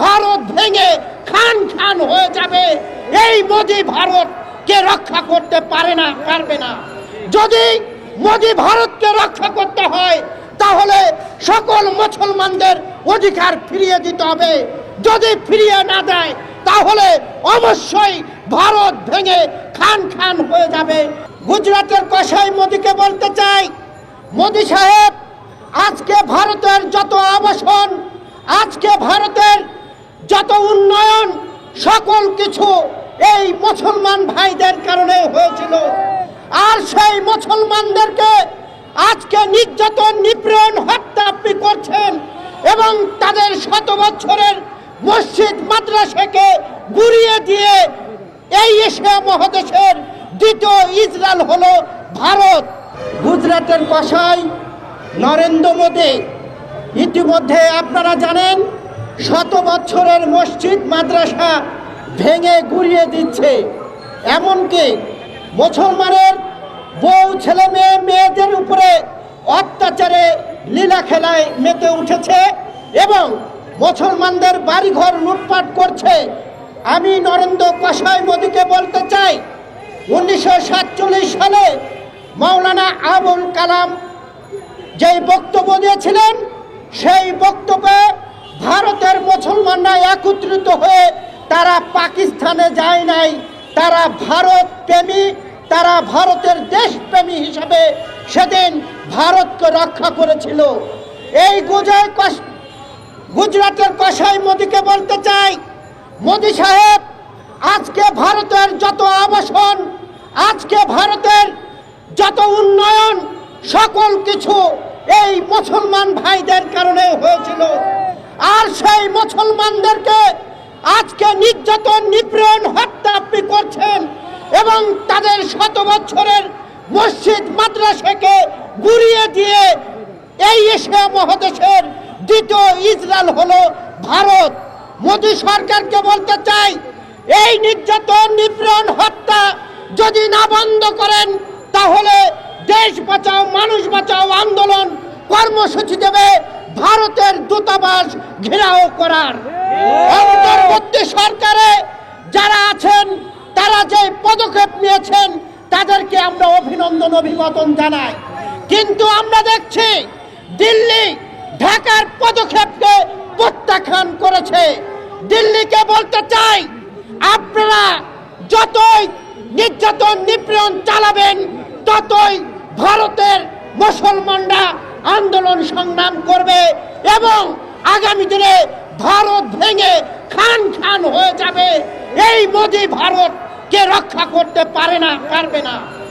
ভারত ভেঙে খান খান হয়ে যাবে। এই মোদি ভারতকে রক্ষা করতে পারে না, পারবে না। যদি মোদি ভারতকে রক্ষা করতে হয়, তাহলে সকল মুসলমানদের অধিকার ফিরিয়ে দিতে হবে। যদি ফিরিয়ে না দেয়, তাহলে অবশ্যই ভারত ভেঙে খান খান হয়ে যাবে। গুজরাটের কষাই মোদিকে বলতে চাই, মোদি সাহেব, আজকে ভারতের যত আবাসন আজকে ভারতের যত উন্নয়ন, সকল কিছু এই মুসলমান ভাইদের কারণে হয়েছিল। আর সেই মুসলমানদেরকে আজকে নির্যাতন, নিপীড়ন, হত্যা আপনি করছেন এবং তাদের শত বছরের মসজিদ, মাদ্রাসাকে গুড়িয়ে দিয়ে এই এশিয়া মহাদেশের দ্বিতীয় ইসরায়েল হলো ভারত। গুজরাটের কষাই নরেন্দ্র মোদী ইতিমধ্যে আপনারা জানেন, শত বছরের মসজিদ, মাদ্রাসা ভেঙে গুড়িয়ে দিচ্ছে। এমনকি মুসলমানের বউ, ছেলে মেয়ে, মেয়েদের উপরে অত্যাচারে লীলা খেলায় মেতে উঠেছে এবং মুসলমানদের বাড়িঘর লুটপাট করছে। আমি নরেন্দ্র কসাই মোদীকে বলতে চাই, উনিশশো সাতচল্লিশ সালে মাওলানা আবুল কালাম যেই বক্তব্য দিয়েছিলেন সেই বক্তব্যে ভারতের মুসলমানরা একত্রিত হয়ে তারা পাকিস্তানে যায় নাই, তারা ভারত প্রেমী, তারা ভারতের দেশপ্রেমী হিসাবে সেদিন ভারতকে রক্ষা করেছিল। এই গুজয় গুজরাটের কষাই মোদীকে বলতে চাই, মোদী সাহেব, আজকে ভারতের যত আবাসন, আজকে ভারতের যত উন্নয়ন, সকল কিছু এই মুসলমান ভাইদের কারণে হয়েছিল। আর সেই মুসলমানদেরকে আজকে নির্যাতন, নিপীড়ন, হত্যা আপনি করছেন এবং তাদের শত বছরের মসজিদ, মাদ্রাসাকে গুড়িয়ে দিয়ে এই এশিয়া মহাদেশের দ্বিতীয় ইসরায়েল হলো ভারত। মোদী সরকারকে বলতে চাই, এই নির্যাতন, নিপীড়ন, হত্যা যদি না বন্ধ করেন, তাহলে দেশ বাঁচাও, মানুষ বাঁচাও, আন্দোলন কর্মসূচি দেবে, ভারতের দূতাবাস ঘেরাও করার। অন্তর্বর্তী সরকারে যারা আছেন, তারা যে পদক্ষেপ নিয়েছেন, তাদেরকে আমরা অভিনন্দন, অভিবাদন জানাই। কিন্তু আমরা দেখছি দিল্লি ঢাকার পদক্ষেপকে প্রত্যাখ্যান করেছে। দিল্লিকে বলতে চাই, আপনারা যতই নির্যাতন, নিপীড়ন চালাবেন, ততই ভারতের মুসলমানরা আন্দোলন সংগ্রাম করবে এবং আগামী দিনে ভারত ভেঙে খান খান হয়ে যাবে। এই মোদি ভারতকে রক্ষা করতে পারে না, পারবে না।